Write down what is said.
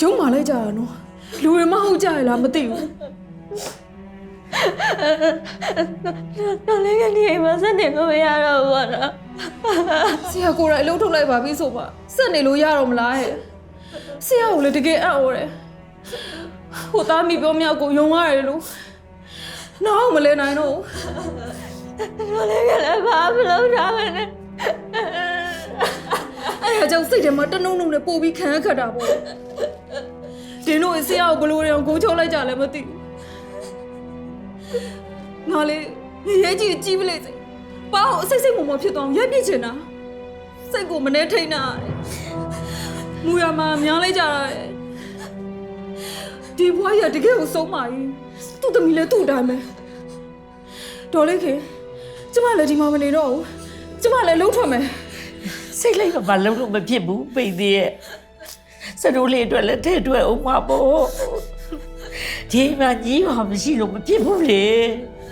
ရုံမာလိုက်ကြတာနော်လူတွေမဟုတ်ကြရလားမသိဘူးတော်လေးကနေအိမ်မှာဆက်နေလို့မရတော့ဘူးပေါ့နော်ဆရာကိုယ်တိုင်အလုပ်ထုတ်လိုက်ပါပြီဆိုပါစက်နေလို့ရတော့မလားဟဲ့ဆရာကိုလည်းတကယ်အံ့ဩတယ်ဟိုသားမိပြောမြောက်ကိုယုံရတယ်လို့နောက်မလဲနိုင်တော့ဘူးတော်လေးကလည်းဘာမလုပ်ထားမလဲအဲ့ဒါကြောင့်စိတ်ထဲမှာတနုံနုံနဲ့ပို့ပြီးခံရခတ်တာပေါ့ တင်းတို့ဆရာကိုဘလို့ရောကိုချိုးလိုက်ကြလဲမသိဘူးငါလေရဲကြီးကြီးပလိုက်စေပါအောင်အစိတ်စိတ်မုံမဖြစ်သွားအောင်ရိုက်ပြစ်ချင်တာစိတ်ကိုမနှဲထိန်တာရတယ်မူရမှာများလိုက်ကြတာလေဒီဘွားရတကယ်ကိုဆုံးပါကြီးသူ့သမီးလည်းသူ့အတိုင်းပဲတော်လေးခင်ကျမလည်းဒီမှာမနေတော့ဘူးကျမလည်းလှုပ်ထွက်မယ်စိတ်လိုက်တော့မလုံးလို့မဖြစ်ဘူးပိတ်သေးရဲ့ စတိုးလေးအတွက်လည်းထဲ့အတွက်အောင်မှာပေါ့ဒီမှာကြီးမှမရှိလို့မဖြစ်ဘူးလေ